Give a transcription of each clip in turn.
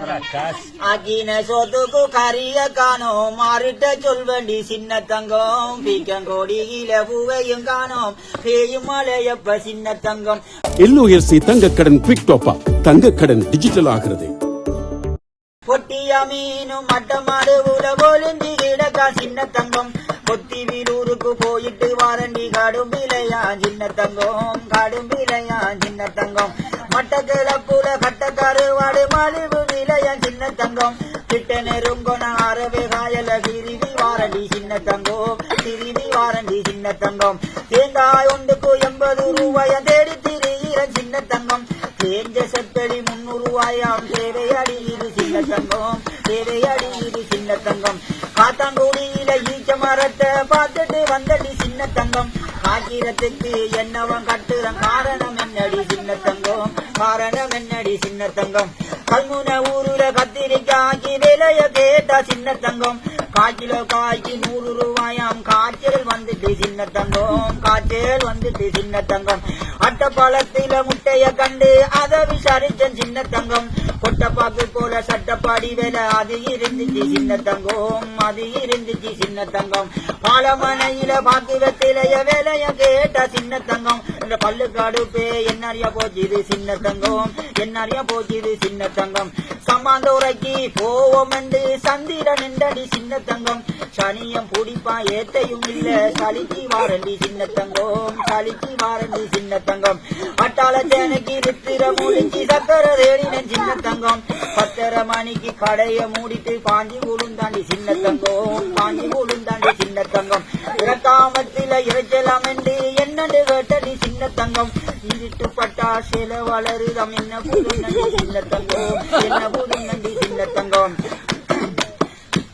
ஆக்கின சோத்துக்கு கரிய காணோம். மாறிட்ட சொல்வண்டி சின்ன தங்கம். பீக்கங்கோடியில பூவையும் காணோம். பேயும் மலையப்ப சின்ன தங்கம். எல்ஓஎஸ்சி தங்கக்கடன் குவிக் டாப் அப் தங்கக்கடன் டிஜிட்டல் ஆகிறது. பொட்டிய மீனும் மட்டமாடு உல போலிந்தி கிடக்கா சின்ன தங்கம். கொத்தி வீரூருக்கு போயிட்டு வாரண்டி காடும் விலையா சின்ன தங்கம். காடும் விலையா சின்ன தங்கம். மட்டக்கிழப்புல கட்டக்கருவாடு மலிவு விலையா சின்ன தங்கம். கிட்ட நெருங்கொன அறவே காயல. திருவி வாரண்டி சின்ன தங்கம். திருவி வாரண்டி சின்ன தங்கம். தேங்காய் ஒன்றுக்கு எண்பது ரூபாய தேடி திரியிற சின்ன தங்கம். தேஞ்ச செப்படி முன்னூறு ரூபாயாம். தேவை அடியுது சின்ன தங்கம். தேவை அடியுது சின்ன தங்கம். காத்தாங்குடியில ஈச்ச மரத்தை பார்த்துட்டு வந்தடி சின்ன தங்கம். காக்கிறதுக்கு என்னவன் கட்டுற காரணம் என்னடி சின்ன தங்கம்? காரணம் என்னடி சின்ன தங்கம்? கல்முனை ஊருல விலைய கேட்ட சின்ன தங்கம். காய்கிலோ காய்க்கு நூறு ரூபாயாம். காய்ச்சல் வந்துட்டு சின்ன தங்கம். காய்ச்சல் வந்துட்டு சின்ன தங்கம். அட்டப்பழத்தில முட்டைய கண்டு அதை விசாரிச்சன் சின்ன தங்கம். கொட்டப்பாக்கு போல சட்டப்பாடி வேலை அது இருந்துச்சு சின்ன தங்கம். அது இருந்துச்சு சின்ன தங்கம். பாலமனையில பாக்கு வெத்திலைய வேலைய கேட்ட சின்ன தங்கம். இந்த பல்லுக்காடு பே போச்சு இது சின்ன தங்கம். என்னறியா போச்சு இது சின்ன தங்கம். சம்மாந்தோரைக்கு போவோம் என்று சந்திரன் என்றடி சின்ன தங்கம் சனியம் பிடிப்பா ஏத்தையும் இல்ல சளிக்கு வாரண்டி சின்ன தங்கம் சளிக்கு வாரண்டி சின்ன தங்கம் அட்டாள சேனைக்கு நித்திர முடிச்சு சக்கர தேடினேன் சின்ன தங்கம் பத்தரை மணிக்கு கடைய மூடிட்டு பாஞ்சி உளுந்தாண்டி சின்ன தங்கம் பாஞ்சி உளுந்தாண்டி சின்ன தங்கம் இறக்காமத்தில இறைச்சலாம் என்று என்னண்டு கேட்டடி சின்ன தங்கம் இருட்டு பட்டா சில வளருதம். என்ன புது நன்றி சின்ன தங்கம் என்ன புது நந்தி சின்ன தங்கம்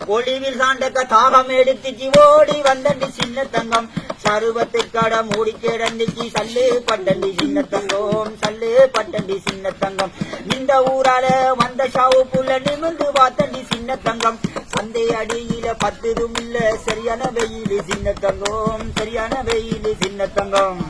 ஒளிவில் சாண்டக்க தாகம் எடுத்து ஜிவோடி வந்தண்டி சின்ன தங்கம் சருவத்து கட மூடி கிடந்துச்சு சல்லு பட்டண்டி சின்ன தங்கம் சல்லு பட்டண்டி சின்ன தங்கம் இந்த ஊரால வந்த ஷாவு புள்ள நிமிர்ந்து பார்த்தண்டி சின்ன தங்கம் சந்தை அடியில பத்துதும் இல்ல சரியான வெயில் சின்ன தங்கம் சரியான வெயில் சின்ன தங்கம்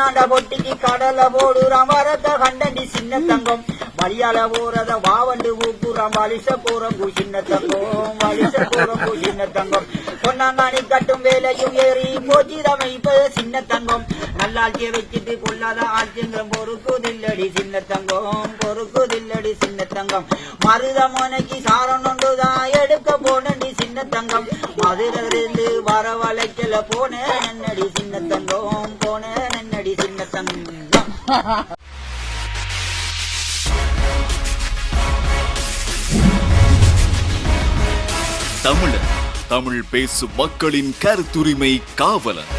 பன்னாண்ட பொட்டிக்கு கடல போடுறான் வரத கண்டண்டி சின்ன தங்கம். வழியால போறத வாவண்டு ஊக்குறான் வலிச போறம்பு சின்ன தங்கம். வலிச போறம்பு சின்ன தங்கம். பொன்னாங்காணி கட்டும் வேலையும் ஏறி போச்சிதமை இப்ப சின்ன தங்கம். நல்லாட்சிய வச்சுட்டு கொள்ளாத ஆட்சிங்கம் பொறுக்குதில்லடி சின்ன தங்கம். பொறுக்குதில்லடி சின்ன தங்கம். மருதமனைக்கு சாரம் ஒன்றுதான் எடுக்க போனண்டி சின்ன தங்கம். மதுரை வரவழைக்கல போனேன் என்னடி சின்ன தங்கம் போனே நன்னடி சின்ன தங்கம் தமிழன் தமிழ் பேசும் மக்களின் கருத்துரிமை காவலன்.